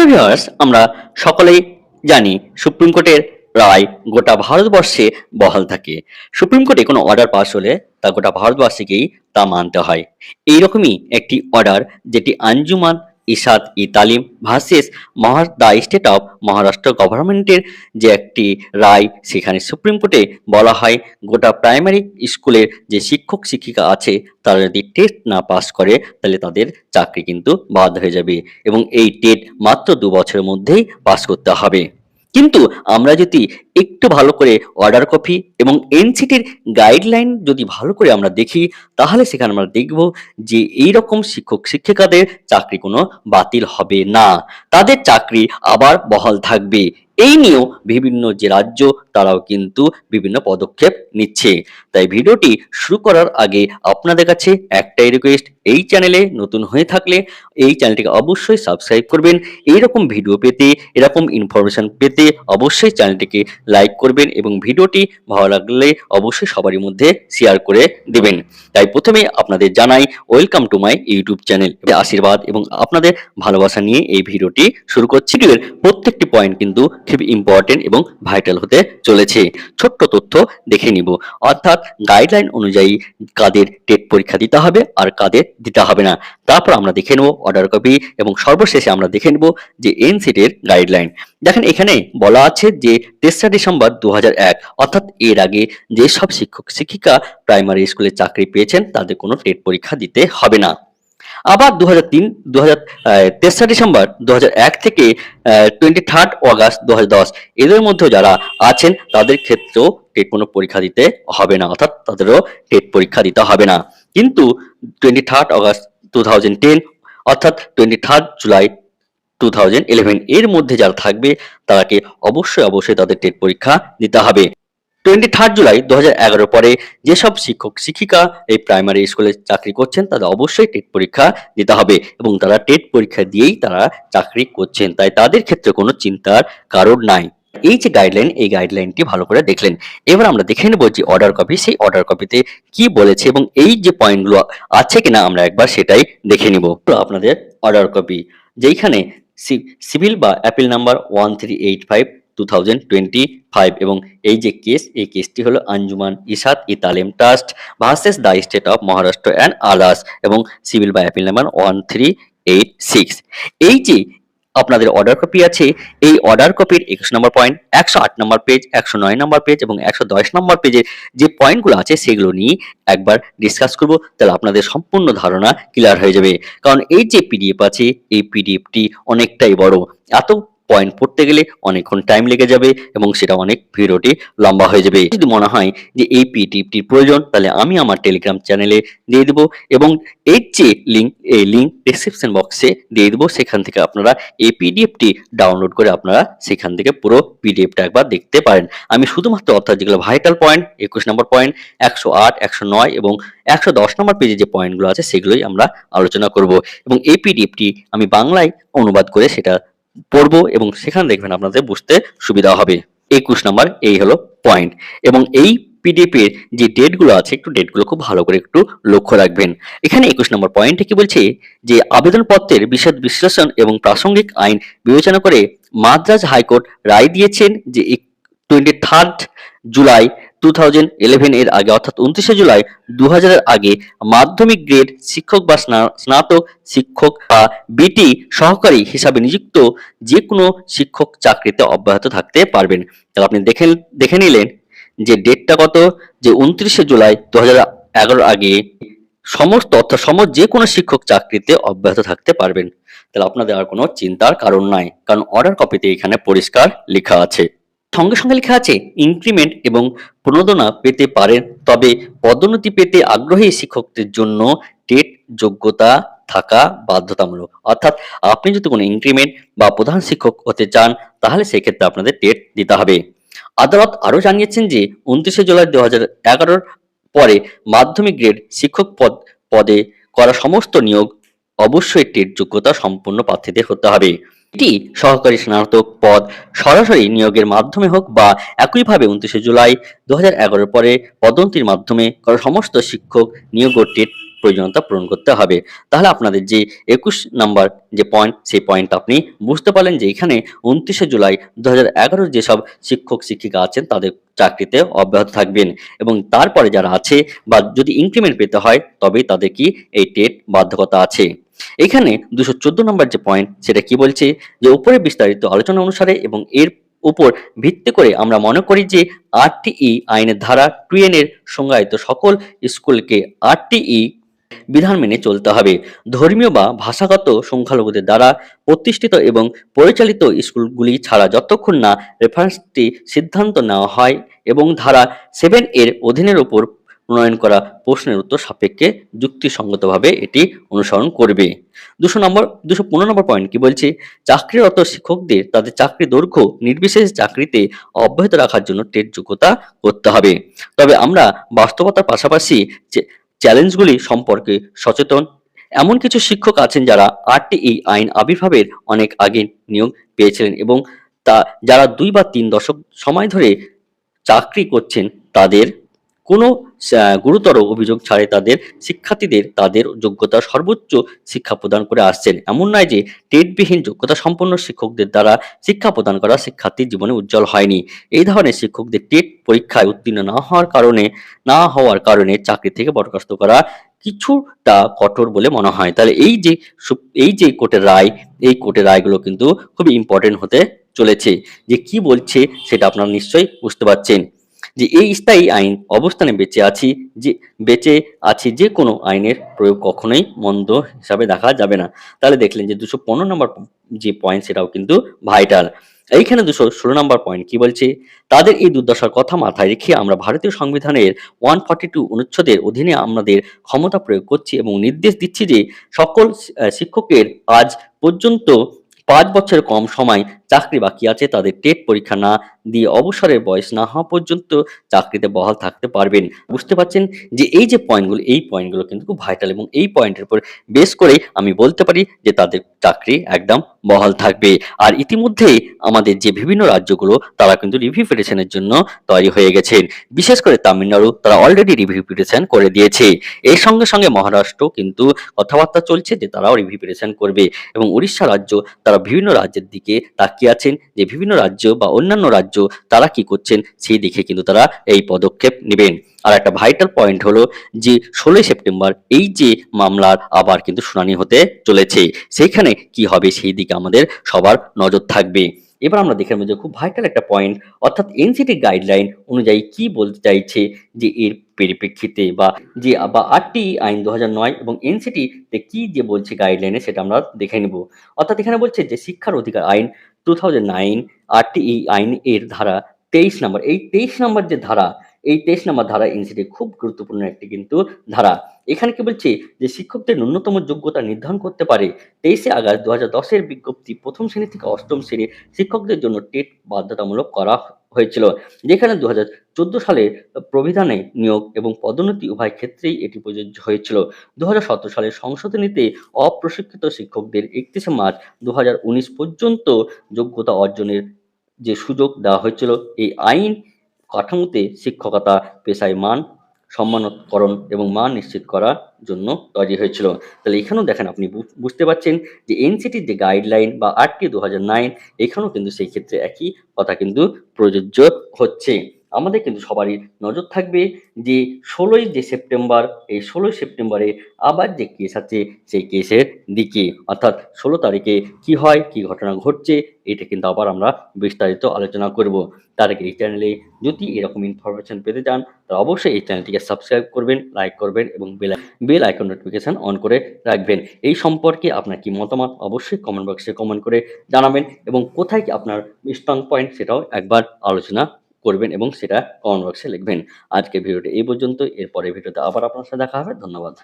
প্রিয় ভিউয়ার্স আমরা সকলেই জানি সুপ্রিম কোর্টের রায় গোটা ভারতবর্ষে বহাল থাকে। সুপ্রিম কোর্টে কোনো অর্ডার পাস হলে তা গোটা ভারতবর্ষকেই তা মানতে হয়। এইরকমই একটি অর্ডার যেটি আঞ্জুমান ইসাদ ই তালিম ভার্সেস মহার দ্য স্টেট অফ মহারাষ্ট্র গভর্নমেন্টের যে একটি রায়, সেখানে সুপ্রিম কোর্টে বলা হয়, গোটা প্রাইমারি স্কুলের যে শিক্ষক, শিক্ষিকা আছে, তারা যদি টেস্ট না পাস করে, তাহলে তাদের চাকরি কিন্তু বাদ হয়ে যাবে এবং এই টেট মাত্র দু বছরের মধ্যেই পাস করতে হবে। কিন্তু আমরা যদি একটু ভালো করে অর্ডার কপি এবং এনসিটির গাইডলাইন যদি ভালো করে আমরা দেখি, তাহলে সেখানে আমরা দেখব যে এই রকম শিক্ষক শিক্ষিকাদের চাকরি কোনো বাতিল হবে না। তাদের চাকরি আবার বহাল থাকবে। এই নিয়েও বিভিন্ন যে রাজ্য, তারাও কিন্তু বিভিন্ন পদক্ষেপ নিচ্ছে। তাই ভিডিওটি শুরু করার আগে আপনাদের কাছে একটাই রিকোয়েস্ট এই চ্যানেলে নতুন হয়ে থাকলে এই চ্যানেলটিকে অবশ্যই সাবস্ক্রাইব করবেন। এইরকম ভিডিও পেতে, এরকম ইনফরমেশন পেতে অবশ্যই চ্যানেলটিকে লাইক করবেন এবং ভিডিওটি ভালো লাগলে অবশ্যই সবারই মধ্যে শেয়ার করে দেবেন। তাই প্রথমে আপনাদের জানাই welcome to my YouTube channel আশীর্বাদ এবং আপনাদের ভালোবাসা নিয়ে এই ভিডিওটি শুরু করছি। প্রত্যেকটি পয়েন্ট কিন্তু খুব ইম্পর্টেন্ট এবং ভাইটাল হতে চলেছে। ছোট্ট তথ্য দেখে নিব। অর্থাৎ গাইডলাইন অনুযায়ী কাদের টেট পরীক্ষা দিতে হবে আর কাদের দিতে হবে না। তারপর আমরা দেখে নেব অর্ডার কপি এবং সর্বশেষে আমরা দেখে নেব যে এনসিটের গাইডলাইন দেখেন এখানে বলা আছে যে তেসরা ডিসেম্বর দু হাজার এক, অর্থাৎ এর আগে যেসব শিক্ষক শিক্ষিকা প্রাইমারি স্কুলে চাকরি পেয়েছেন, তাদের কোনো টেট পরীক্ষা দিতে হবে না। আবার দু হাজার তিন দু হাজার তেসরা ডিসেম্বর দু এক থেকে টোয়েন্টি থার্ড অগাস্ট দু দশ। এদের মধ্যেও যারা আছেন, তাদের ক্ষেত্রেও টেট কোনো পরীক্ষা দিতে হবে না, অর্থাৎ তাদেরও টেট পরীক্ষা দিতে হবে না। কিন্তু twenty third August two thousand ten অর্থাৎ twenty third July two thousand eleven এর মধ্যে যারা থাকবে, তারাকে অবশ্যই অবশ্যই তাদের টেট পরীক্ষা দিতে হবে। টোয়েন্টি থার্ড জুলাই দু হাজার এগারো পরে যেসব শিক্ষক, শিক্ষিকা এই প্রাইমারি স্কুলে চাকরি করছেন, তাদের অবশ্যই টেট পরীক্ষা দিতে হবে এবং তারা টেট পরীক্ষা দিয়েই তারা চাকরি করছেন। তাই তাদের ক্ষেত্রে কোনো চিন্তার কারণ নাই। এই যে গাইডলাইন এই গাইডলাইনটি ভালো করে দেখলেন। এবার আমরা দেখে নেব যে অর্ডার কপি সেই অর্ডার কপিতে কি বলেছে এবং এই যে পয়েন্টগুলো আছে কিনা আমরা একবার সেটাই দেখে নিব। আপনাদের অর্ডার কপি যেইখানে সিভিল বা appeal number one three eight five two thousand twenty five এবং এই যে কেস এই কেসটি হলো Anjuman Ishaat e Taleem trust versus the state of Maharashtra and others এবং সিভিল বা appeal number one three eight six এই যে আপনাদের অর্ডার কপি আছে, এই অর্ডার কপির একুশ নম্বর পয়েন্ট একশো আট নম্বর পেজ একশো নয় নম্বর পেজ এবং একশো দশ নম্বর পেজের যে পয়েন্টগুলো আছে সেগুলো নিয়ে একবার ডিসকাস করব, তাহলে আপনাদের সম্পূর্ণ ধারণা ক্লিয়ার হয়ে যাবে। কারণ এই যে পিডিএফ আছে, এই পিডিএফটি অনেকটাই বড়। এত পয়েন্ট পড়তে গেলে অনেকক্ষণ টাইম লেগে যাবে এবং সেটা অনেক ভিডিওটি লম্বা হয়ে যাবে। যদি মনে হয় যে এই পিডিএফটির প্রয়োজন, তাহলে আমি আমার টেলিগ্রাম চ্যানেলে দিয়ে দেবো এবং এর যে লিঙ্ক এই লিঙ্ক ডিসক্রিপশন বক্সে দিয়ে দেবো। সেখান থেকে আপনারা এই পিডিএফটি ডাউনলোড করে আপনারা সেখান থেকে পুরো পিডিএফটা একবার দেখতে পারেন। আমি শুধুমাত্র অর্থাৎ যেগুলো ভাইটাল পয়েন্ট একুশ নম্বর পয়েন্ট একশো আট, একশো নয় এবং একশো দশ নম্বর পেজে যে পয়েন্টগুলো আছে, সেগুলোই আমরা আলোচনা করব। এবং এই পিডিএফটি আমি বাংলায় অনুবাদ করে সেটা পড়ব এবং সেখানে দেখবেন আপনাদের বুঝতে সুবিধা হবে। একুশ নাম্বার, এই হলো পয়েন্ট এবং এই পিডিএফ এর যে ডেটগুলো আছে, একটু ডেটগুলো খুব ভালো করে একটু লক্ষ্য রাখবেন। এখানে একুশ নম্বর পয়েন্টে কি বলছে? যে আবেদনপত্রের বিশদ বিশ্লেষণ এবং প্রাসঙ্গিক আইন বিবেচনা করে মাদ্রাজ হাইকোর্ট রায় দিয়েছেন যে twenty third July two thousand eleven এর আগে, অর্থাৎ উনত্রিশে জুলাই দু হাজারের আগে, মাধ্যমিক গ্রেড শিক্ষক বা স্না- স্নাতক শিক্ষক বা বিটি সহকারী হিসাবে নিযুক্ত যে কোনো শিক্ষক চাকরিতে অব্যাহত থাকতে পারবেন। তাহলে আপনি দেখে দেখে নিলেন যে ডেটটা কত, যে উনত্রিশে জুলাই দু হাজার আগে সমস্ত, অর্থাৎ সম যে কোনো শিক্ষক চাকরিতে অব্যাহত থাকতে পারবেন। তাহলে আপনাদের আর কোনো চিন্তার কারণ নাই, কারণ অর্ডার কপিতে এখানে পরিষ্কার লেখা আছে। সঙ্গে সঙ্গে লেখা আছে, ইনক্রিমেন্ট এবং প্রণোদনা পেতে পারেন তবে পদোন্নতি পেতে আগ্রহী শিক্ষকদের জন্য টেট যোগ্যতা থাকা বাধ্যতামূলক। অর্থাৎ আপনি যদি কোনো ইনক্রিমেন্ট বা প্রধান শিক্ষক হতে চান, তাহলে সেক্ষেত্রে আপনাদের টেট দিতে হবে। আদালত আরও জানিয়েছেন যে, উনত্রিশে জুলাই দু হাজার পরে মাধ্যমিক গ্রেড শিক্ষক পদ, পদে করা সমস্ত নিয়োগ অবশ্যই টেট যোগ্যতা সম্পন্ন প্রার্থীদের হতে হবে। এটি সহকারী স্নাতক পদ সরাসরি নিয়োগের মাধ্যমে হোক বা একইভাবে উনত্রিশে জুলাই দু হাজার পরে পদোন্নতির মাধ্যমে করা সমস্ত শিক্ষক নিয়োগ ও টেট প্রয়োজনীয়তা পূরণ করতে হবে। তাহলে আপনাদের যে একুশ নাম্বার যে পয়েন্ট, সেই পয়েন্ট আপনি বুঝতে পারলেন যে এখানে উনত্রিশে জুলাই দু হাজার যেসব শিক্ষক, শিক্ষিকা আছেন, তাদের চাকরিতে অব্যাহত থাকবেন এবং তারপরে যারা আছে বা যদি ইনক্রিমেন্ট পেতে হয়, তবেই তাদের কি এই টেট বাধ্যকতা আছে। এখানে দুশো নম্বর যে পয়েন্ট সেটা কি বলছে? যে উপরে বিস্তারিত আলোচনা অনুসারে এবং এর উপর ভিত্তি করে আমরা মনে করি যে আরটিই আইনের ধারা, টুয়েন এর সংজ্ঞায়িত সকল স্কুলকে আরটিই বিধান মেনে চলতে হবে। ধর্মীয় বা ভাষাগত সংখ্যালঘুদের দ্বারা প্রতিষ্ঠিত এবং পরিচালিত স্কুলগুলি ছাড়া যতক্ষণ না রেফারেন্সটি সিদ্ধান্ত নেওয়া হয় এবং ধারা সেভেন এর অধীনের উপর প্রণয়ন করা প্রশ্নের উত্তর সাপেক্ষে যুক্তিসঙ্গতভাবে এটি অনুসরণ করবে। দুশো নম্বর, দুশো পনেরো নম্বর পয়েন্ট কি বলছে? চাকরিরত শিক্ষকদের তাদের চাকরি দৈর্ঘ্য, নির্বিশেষ চাকরিতে অব্যাহত রাখার জন্য টেট যোগ্যতা করতে হবে। তবে আমরা বাস্তবতার পাশাপাশি চ্যালেঞ্জগুলি সম্পর্কে সচেতন। এমন কিছু শিক্ষক আছেন যারা আরটিই আইন আবির্ভাবের অনেক আগে নিয়োগ পেয়েছিলেন এবং তা, যারা দুই বা তিন দশক সময় ধরে চাকরি করছেন তাদের কোনো গুরুতর অভিযোগ ছাড়াই তাদের শিক্ষার্থীদের তাদের যোগ্যতা সর্বোচ্চ শিক্ষা প্রদান করে আসছেন। এমন নয় যে টেটবিহীন যোগ্যতা সম্পন্ন শিক্ষকদের দ্বারা শিক্ষা প্রদান করা শিক্ষার্থীর জীবনে উজ্জ্বল হয়নি। এই ধরনের শিক্ষকদের টেট পরীক্ষায় উত্তীর্ণ না হওয়ার কারণে, না হওয়ার কারণে চাকরি থেকে বরখাস্ত করা কিছুটা কঠোর বলে মনে হয়। তাহলে এই যে এই যে কোর্টের রায়, এই কোর্টের রায়গুলো কিন্তু খুবই ইম্পর্টেন্ট হতে চলেছে। যে কি বলছে সেটা আপনারা নিশ্চয়ই বুঝতে পারছেন। যে এই স্থায়ী আইন অবস্থানে বেঁচে আছি, যে বেঁচে আছি যে কোনো আইনের প্রয়োগ কখনোই মন্দ হিসাবে দেখা যাবে না। তাহলে দেখলেন যে দুশো পনেরো নম্বর যে পয়েন্ট সেটাও কিন্তু ভাইটাল এইখানে দুশো ষোলো নম্বর পয়েন্ট কি বলছে? তাদের এই দুর্দশার কথা মাথায় রেখে আমরা ভারতীয় সংবিধানের ওয়ান ফর্টি টু অনুচ্ছেদের অধীনে আমাদের ক্ষমতা প্রয়োগ করছি এবং নির্দেশ দিচ্ছি যে সকল শিক্ষকের আজ পর্যন্ত পাঁচ বছরের কম সময় চাকরি বাকি আছে, তাদের টেট পরীক্ষা না দিয়ে অবসরের বয়স না হওয়া পর্যন্ত চাকরিতে বহাল থাকতে পারবেন। বুঝতে পারছেন যে এই যে পয়েন্টগুলো, এই পয়েন্টগুলো কিন্তু খুব ভাইটাল এবং এই পয়েন্টের উপর বেস করে আমি বলতে পারি যে তাদের চাকরি একদম বহাল থাকবে। আর ইতিমধ্যে আমাদের যে বিভিন্ন রাজ্যগুলো, তারা কিন্তু রিভিউ পিটিশনের জন্য তৈরি হয়ে গেছেন। বিশেষ করে তামিলনাড়ু, তারা অলরেডি রিভিউ পিটিশন করে দিয়েছে। এর সঙ্গে সঙ্গে মহারাষ্ট্র কিন্তু কথাবার্তা চলছে যে তারাও রিভিউ পিটিশন করবে এবং উড়িষ্যা রাজ্য তারা বিভিন্ন রাজ্যের দিকে তাকিয়ে আছেন যে বিভিন্ন রাজ্য বা অন্যান্য রাজ্য তারা কি করছেন সেই দিকে কিন্তু তারা এই পদক্ষেপ নেবেন। আর একটা ভাইটাল পয়েন্ট হলো যে ষোলোই সেপ্টেম্বর এই যে মামলার আবার কিন্তু শুনানি হতে চলেছে, সেইখানে কি হবে সেই দিকে আমাদের সবার নজর থাকবে। এবার আমরা দেখে নেব যে খুব ভাইটাল একটা পয়েন্ট অর্থাৎ এনসিটি গাইডলাইন অনুযায়ী কি বলতে চাইছে যে এর পরিপ্রেক্ষিতে বা যে, বা আটটি আইন দু এবং এনসিটি তে কি যে বলছে গাইডলাইনে সেটা আমরা দেখে নেব। অর্থাৎ এখানে বলছে যে শিক্ষার অধিকার আইন টু থাউজেন্ড নাইন আরটিই আইন এর ধারা তেইশ নম্বর। এই তেইশ নম্বর যে ধারা, এই তেইশ নম্বর ধারা এনসিটি খুব গুরুত্বপূর্ণ একটি কিন্তু ধারা। এখানে কি বলছে যে শিক্ষকদের ন্যূনতম যোগ্যতা নির্ধারণ করতে পারে। তেইশে আগস্ট দু হাজার দশের বিজ্ঞপ্তি প্রথম শ্রেণি থেকে অষ্টম শ্রেণির শিক্ষকদের জন্য টেট বাধ্যতামূলক করা হয়েছিল, যেখানে দু চোদ্দ সালে প্রবিধানে নিয়োগ এবং পদোন্নতি উভয় ক্ষেত্রেই এটি প্রযোজ্য হয়েছিল। দু হাজার সতেরো সালের সংশোধনীতে অপ্রশিক্ষিত শিক্ষকদের একত্রিশে মার্চ দু হাজার উনিশ পর্যন্ত যোগ্যতা অর্জনের যে সুযোগ দেওয়া হয়েছিল, এই আইন কাঠামোতে শিক্ষকতা, পেশায় মান সম্মানকরণ এবং মান নিশ্চিত করার জন্য তৈরি হয়েছিল। তাহলে এখানেও দেখেন আপনি বুঝতে পারছেন যে এনসিটির যে গাইডলাইন বা আটটি দু হাজার নাইন এখানেও কিন্তু সেই ক্ষেত্রে একই কথা কিন্তু প্রযোজ্য হচ্ছে। আমাদের কিন্তু সবারই নজর থাকবে যে ষোলোই যে সেপ্টেম্বর, এই ষোলোই সেপ্টেম্বরে আবার যে কেস আছে, সেই কেসের দিকে। অর্থাৎ ষোলো তারিখে কি হয়, কি ঘটনা ঘটছে, এটা কিন্তু আবার আমরা বিস্তারিত আলোচনা করব। তার আগে এই চ্যানেলে যদি এরকম ইনফরমেশন পেতে চান, তাহলে অবশ্যই এই চ্যানেলটিকে সাবস্ক্রাইব করবেন লাইক করবেন এবং bell bell icon notification on করে রাখবেন। এই সম্পর্কে আপনার কি মতামত, অবশ্যই কমেন্ট বক্সে কমেন্ট করে জানাবেন এবং কোথায় কি আপনার স্ট্রং পয়েন্ট সেটাও একবার আলোচনা করবেন এবং সেটা কমেন্ট বক্সে লিখবেন। আজকের ভিডিওটি এই পর্যন্ত এরপরে ভিডিওতে আবার আপনার সাথে দেখা হবে। ধন্যবাদ।